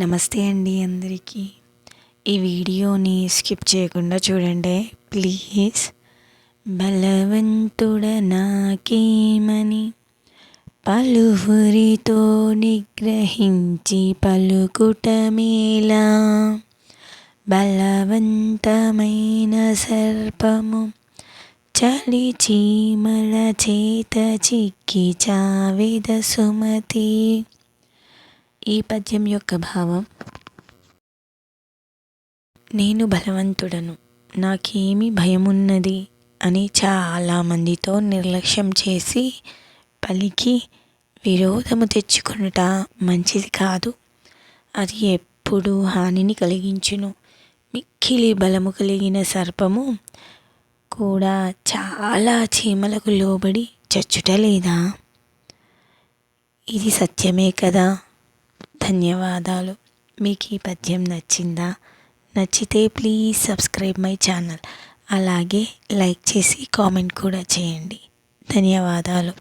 నమస్తే అండి అందరికీ. ఈ వీడియోని స్కిప్ చేయకుండా చూడండి. ప్లీజ్. బలవంతుడ నాకేమని? పలువురితో నిగ్రహించి పలుకుటమేలా బలవంతమైన సర్పము చలి చీమల చేత చిక్కి చావిద సుమతి. ఈ పద్యం యొక్క భావం నేను బలవంతుడను. నాకేమి భయమున్నది? అని చాలామందితో నిర్లక్ష్యం చేసి పలికి విరోధము తెచ్చుకొనుట మంచిది కాదు. అది ఎప్పుడూ హానిని కలిగించును. మిక్కిలి బలము కలిగిన సర్పము కూడా చాలా చీమలకు లోబడి చచ్చుట లేదా? ఇది సత్యమే కదా? ధన్యవాదాలు. మీకు ఈ పద్యం నచ్చిందా? నచ్చితే ప్లీజ్ సబ్స్క్రైబ్ మై ఛానల్ అలాగే లైక్ చేసి కామెంట్ కూడా చేయండి. ధన్యవాదాలు.